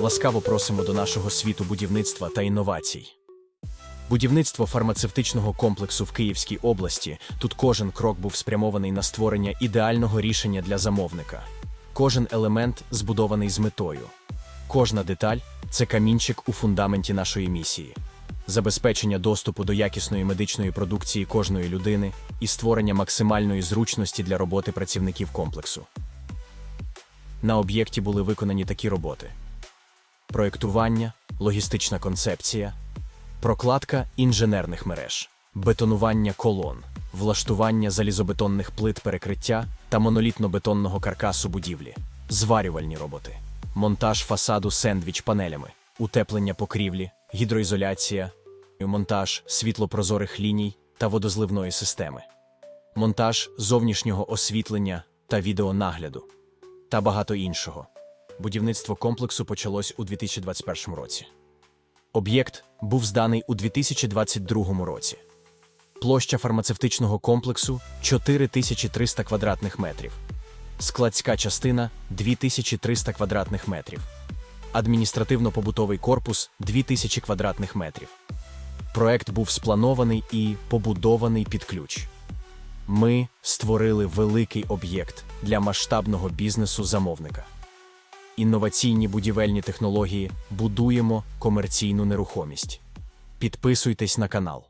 Ласкаво просимо до нашого світу будівництва та інновацій. Будівництво фармацевтичного комплексу в Київській області. Тут кожен крок був спрямований на створення ідеального рішення для замовника. Кожен елемент збудований з метою. Кожна деталь це камінчик у фундаменті нашої місії. Забезпечення доступу до якісної медичної продукції кожної людини і створення максимальної зручності для роботи працівників комплексу. На об'єкті були виконані такі роботи: проєктування, логістична концепція, прокладка інженерних мереж, бетонування колон, влаштування залізобетонних плит перекриття та монолітно-бетонного каркасу будівлі, зварювальні роботи, монтаж фасаду сендвіч панелями, утеплення покрівлі, гідроізоляція, монтаж світлопрозорих ліній та водозливної системи, монтаж зовнішнього освітлення та відеонагляду та багато іншого. Будівництво комплексу почалось у 2021 році. Об'єкт був зданий у 2022 році. Площа фармацевтичного комплексу 4300 квадратних метрів. Складська частина 2300 квадратних метрів. Адміністративно-побутовий корпус 2000 квадратних метрів. Проект був спланований і побудований під ключ. Ми створили великий об'єкт для масштабного бізнесу замовника. Інноваційні будівельні технології будуємо комерційну нерухомість. Підписуйтесь на канал.